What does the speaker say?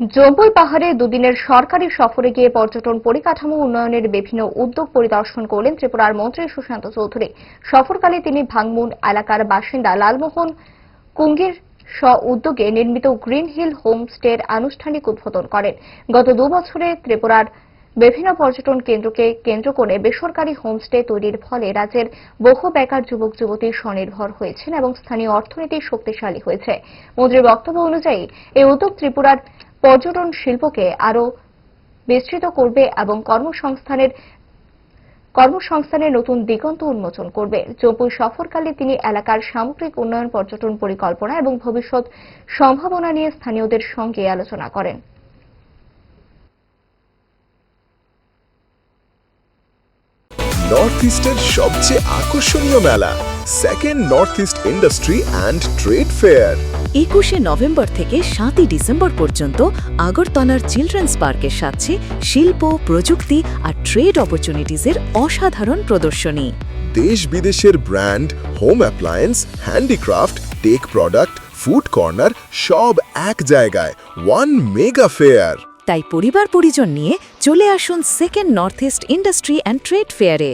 জম্বুই পাহাড়ে দুদিনের সরকারি সফরে গিয়ে পর্যটন পরিকাঠামো উন্নয়নের বিভিন্ন উদ্যোগ পরিদর্শন করলেন ত্রিপুরার মন্ত্রী সুশান্ত চৌধুরী। সফরকালে তিনি ভাংমুন এলাকার বাসিন্দা লালমোহন কুঙ্গির স্ব উদ্যোগে নির্মিত গ্রিন হিল হোমস্টের আনুষ্ঠানিক উদ্বোধন করেন। গত দু বছরে ত্রিপুরার বিভিন্ন পর্যটন কেন্দ্রকে কেন্দ্র করে বেসরকারি হোমস্টে তৈরির ফলে রাজ্যের বহু বেকার যুবক, যুবতী স্বনির্ভর হয়েছেন এবং স্থানীয় অর্থনীতি শক্তিশালী হয়েছে। মন্ত্রীর বক্তব্য অনুযায়ী, এই উদ্যোগ ত্রিপুরার পর্যটন শিল্পকে আরও বিস্তৃত করবে এবং কর্মসংস্থানের কর্মসংস্থানের নতুন দিগন্ত উন্মোচন করবে। জম্মু সফরকালে তিনি এলাকার সামগ্রিক উন্নয়ন, পর্যটন পরিকল্পনা এবং ভবিষ্যৎ সম্ভাবনা নিয়ে স্থানীয়দের সঙ্গে আলোচনা করেন। নর্থ ইস্টের সবচেয়ে আকর্ষণীয় মেলা second North East industry and trade fair একুশে নভেম্বর থেকে সাতই ডিসেম্বর পর্যন্ত আগরতলার চিলড্রেন্স পার্কের সাথে শিল্প প্রযুক্তি আর ট্রেড অপরচুনিটিজের অসাধারণ প্রদর্শনী। দেশ বিদেশের brand home appliance handicraft tech product food corner সব এক জায়গায় ওয়ান মেগা ফেয়ার। তাই পরিবার পরিজন নিয়ে চলে আসুন second North East industry and trade ফেয়ারে।